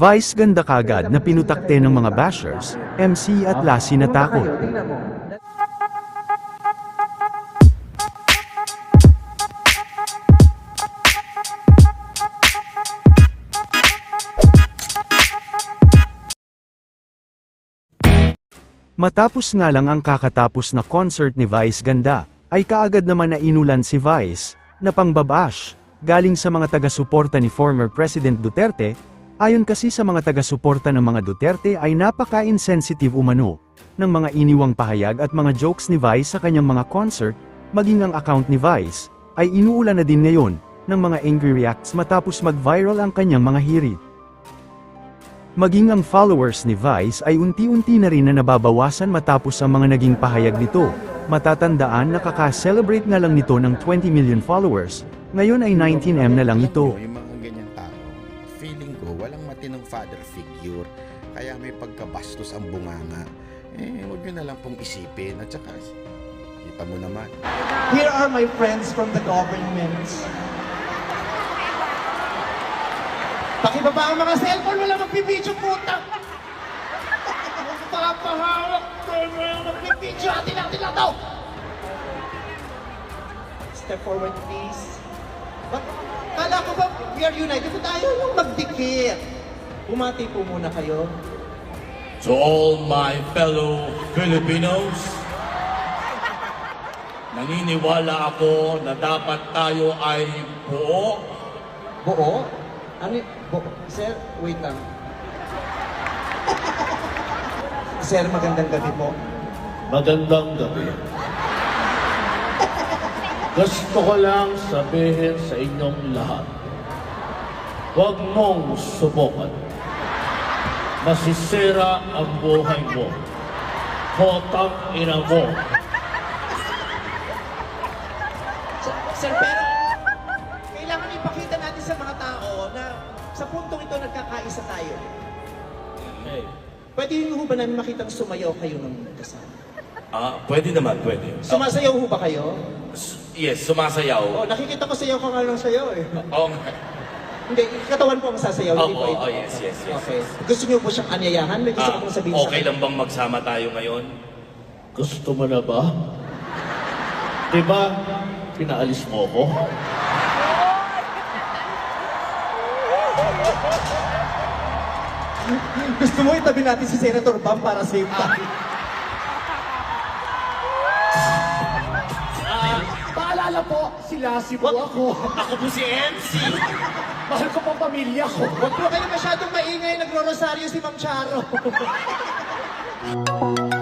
Vice ganda kagad na pinutakte ng mga bashers, MC at Lassie na takot. Matapos nga lang ang kakatapos na concert ni Vice Ganda, ay kaagad naman na inulan si Vice, na pangbabash, galing sa mga taga-suporta ni former President Duterte, ayon kasi sa mga taga-suporta ng mga Duterte ay napaka-insensitive umano, ng mga iniwang pahayag at mga jokes ni Vice sa kanyang mga concert, maging ang account ni Vice, ay inuulan na din ngayon, ng mga angry reacts matapos mag-viral ang kanyang mga hirit. Maging ang followers ni Vice ay unti-unti na rin na nababawasan matapos ang mga naging pahayag nito. Matatandaan nakaka-celebrate na lang nito ng 20 million followers, ngayon ay 19M na lang ito. Ko, walang matinong father figure. Kaya may pagkabastos ang bunganga. Eh, huwag nyo na lang pong isipin. At saka, kita mo naman. Here are my friends from the government. Pakibaba ang mga cellphone, wala magpipidyo, puta! Papahawak, wala magpipidyo, atin lang, atin lang daw! Step forward, please. Kala ko ba, we are united, ba't tayo yung magdikit? Bumati po muna kayo. To all my fellow Filipinos, naniniwala ako na dapat tayo ay buo, Buo? Ano y- buo? Sir, wait lang. Sir, magandang gabi po. Magandang gabi. Gusto ko lang sabihin sa inyong lahat, huwag mong subukan. Masisira ang buhay mo. Hotang ina mo. Sir, pero kailangan ipakita natin sa mga tao na sa puntong ito nagkakaisa tayo. Hey, Pwede yung ho ba namin makitang sumayaw kayo ng kasama? Ah, pwede naman, pwede. Sumasayaw ho ba kayo? Yes, sumasayaw. Oh, nakikita ko sayaw ka nga lang sayaw eh. Oh, Hindi, katawan po ang sasayaw, hindi Opo, po ito. oh, yes, yes, yes, Okay. yes. Gusto niyo po siyang anyayahan? May gusto ah, ko pong sabihin sa okay lang bang magsama tayo ngayon? gusto mo na ba? Diba, pinaalis mo ko? Gusto mo itabi natin si Senator Bam para safe tayo? Paalala po, sila si po ako. Ako po si MC! Mahal ko pang pamilya ko. Huwag po kayo masyadong maingay, nagro-rosaryo si Ma'am Charo.